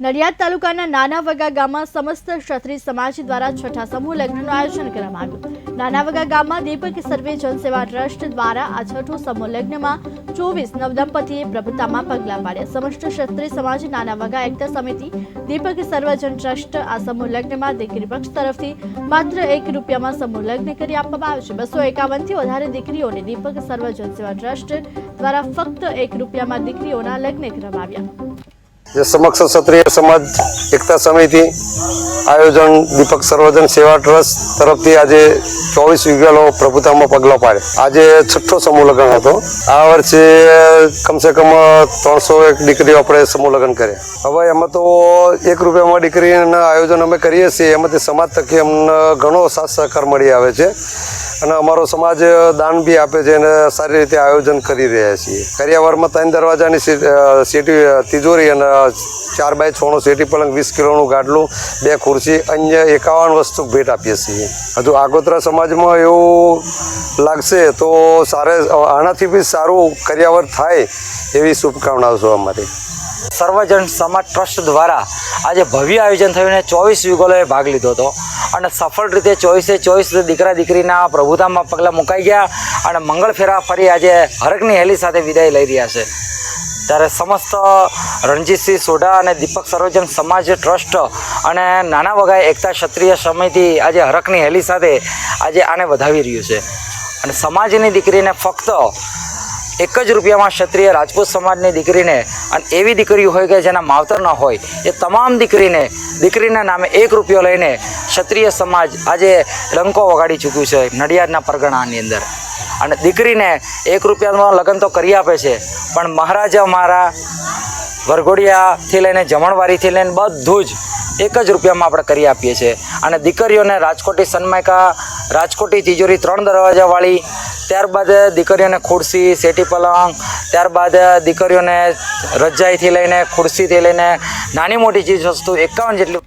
નડિયાદ તાલુકાના નાના વગા ગામમાં સમસ્ત ક્ષત્રિય સમાજ દ્વારા છઠ્ઠા સમૂહ લગ્નનું આયોજન કરવામાં આવ્યું. નાના વગા ગામમાં દીપક સર્વે જનસેવા ટ્રસ્ટ દ્વારા આ છઠ્ઠું સમૂહ લગ્નમાં ચોવીસ નવદંપતીએ પ્રભુતામાં પગલાં પાડ્યા. સમસ્ત ક્ષત્રિય સમાજ નાના વગા એકતા સમિતિ, દીપક સર્વજન ટ્રસ્ટ આ સમૂહ લગ્નમાં દીકરી પક્ષ તરફથી માત્ર એક રૂપિયામાં સમૂહ લગ્ન કરી આપવામાં આવે છે. બસો એકાવનથી વધારે દીકરીઓને દીપક સર્વજન સેવા ટ્રસ્ટ દ્વારા ફક્ત એક રૂપિયામાં દીકરીઓના લગ્ન કરવામાં આવ્યા. જે સમક્ષ ક્ષત્રિય સમાજ, એકતા સમિતિ, આયોજન દીપક સર્વજન સેવા ટ્રસ્ટ તરફથી આજે ચોવીસ યુગલો પ્રભુતામાં પગલાં પાડે આજે છઠ્ઠો સમૂહ લગ્ન હતો. આ વર્ષે કમસે કમ ત્રણસો એક દીકરીઓ આપણે સમૂહ લગ્ન કર્યા. હવે એમાં તો એક રૂપિયામાં દીકરીના આયોજન અમે કરીએ છીએ. એમાંથી સમાજ થકી અમને ઘણો સાથ સહકાર મળી આવે છે. અને અમારો સમાજ દાન બી આપે છે અને સારી રીતે આયોજન કરી રહ્યા છીએ. કરિયાવરમાં ત્રણ દરવાજાની સીટી તિજોરી અને ચાર બાય છનો સેટી પલંગ, વીસ કિલોનું ગાડલું, બે ખુરશી, અન્ય એકાવન વસ્તુ ભેટ આપીએ છીએ. હજુ આગોતરા સમાજમાં એવું લાગશે તો સારે આનાથી બી સારું કરિયાવર થાય એવી શુભકામનાઓ છે અમારી. સર્વજન સમાજ ટ્રસ્ટ દ્વારા આજે ભવ્ય આયોજન થયું અને ચોવીસ યુગલોએ ભાગ લીધો હતો. અને સફળ રીતે ચોવીસે ચોવીસ દીકરા દીકરીના પ્રભુતામાં પગલાં મુકાઈ ગયા અને મંગળ ફેરા ફરી આજે હરકની હેલી સાથે વિદાય લઈ રહ્યા છે. ત્યારે સમસ્ત રણજીતસિંહ સોઢા અને દીપક સર્વજન સમાજ ટ્રસ્ટ અને નાના વગાએ એકતા ક્ષત્રિય સમિતિ આજે હરકની હેલી સાથે આજે આને વધાવી રહ્યું છે. અને સમાજની દીકરીને ફક્ત એક જ રૂપિયામાં ક્ષત્રિય રાજપૂત સમાજની દીકરીને અને એવી દીકરીઓ હોય કે જેના માવતર ન હોય, એ તમામ દીકરીને, દીકરીના નામે એક રૂપિયો લઈને ક્ષત્રિય સમાજ આજે ડંકો વગાડી ચૂક્યું છે નડિયાદના પરગણાની અંદર. અને દીકરીને એક રૂપિયામાં લગ્ન તો કરી આપે છે, પણ મહારાજા મારા વરઘોડિયાથી લઈને જમણવારીથી લઈને બધું જ એક જ રૂપિયામાં આપણે કરી આપીએ છીએ. અને દીકરીઓને રાજકોટી સન્માયકા, રાજકોટી તિજોરી ત્રણ દરવાજાવાળી ત્યારબાદ દીકરીઓને ખુરશી, સેટી પલંગ, ત્યારબાદ દીકરીઓને રજાઈથી લઈને, ખુરશીથી લઈને નાની મોટી ચીજ વસ્તુ એકાવન જેટલી